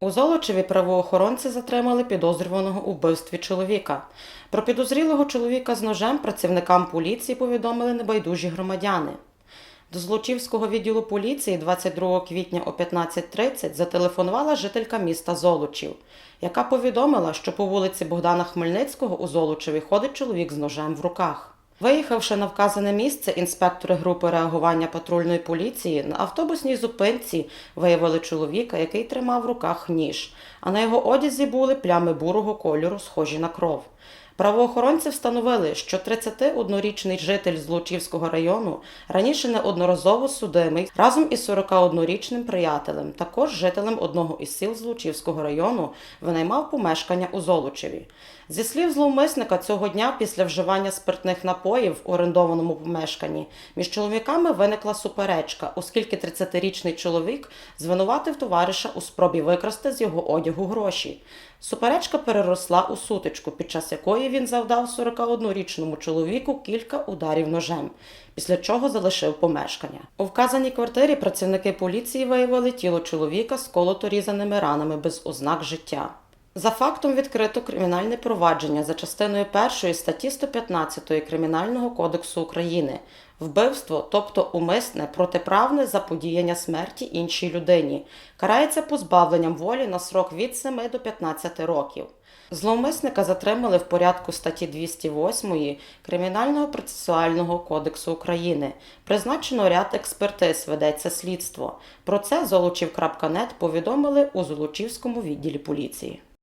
У Золочеві правоохоронці затримали підозрюваного у вбивстві чоловіка. Про підозрілого чоловіка з ножем працівникам поліції повідомили небайдужі громадяни. До Злочівського відділу поліції 22 квітня о 15.30 зателефонувала жителька міста Золочів, яка повідомила, що по вулиці Богдана Хмельницького у Золочеві ходить чоловік з ножем в руках. Виїхавши на вказане місце, інспектори групи реагування патрульної поліції на автобусній зупинці виявили чоловіка, який тримав в руках ніж, а на його одязі були плями бурого кольору, схожі на кров. Правоохоронці встановили, що 31-річний житель Злочівського району раніше неодноразово судимий разом із 41-річним приятелем, також жителем одного із сіл Злочівського району, винаймав помешкання у Золочеві. Зі слів зловмисника, цього дня після вживання спиртних напоїв в орендованому помешканні між чоловіками виникла суперечка, оскільки 30-річний чоловік звинуватив товариша у спробі викрасти з його одягу гроші. Суперечка переросла у сутичку, під час якої він завдав 41-річному чоловіку кілька ударів ножем, після чого залишив помешкання. У вказаній квартирі працівники поліції виявили тіло чоловіка з колото різаними ранами без ознак життя. За фактом відкрито кримінальне провадження за частиною 1 статті 115 Кримінального кодексу України вбивство, тобто умисне протиправне заподіяння смерті іншій людині, карається позбавленням волі на срок від 7 до 15 років. Зловмисника затримали в порядку статті 208 Кримінального процесуального кодексу України. Призначено ряд експертиз, ведеться слідство. Про це Золочів.нет повідомили у Золочівському відділі поліції.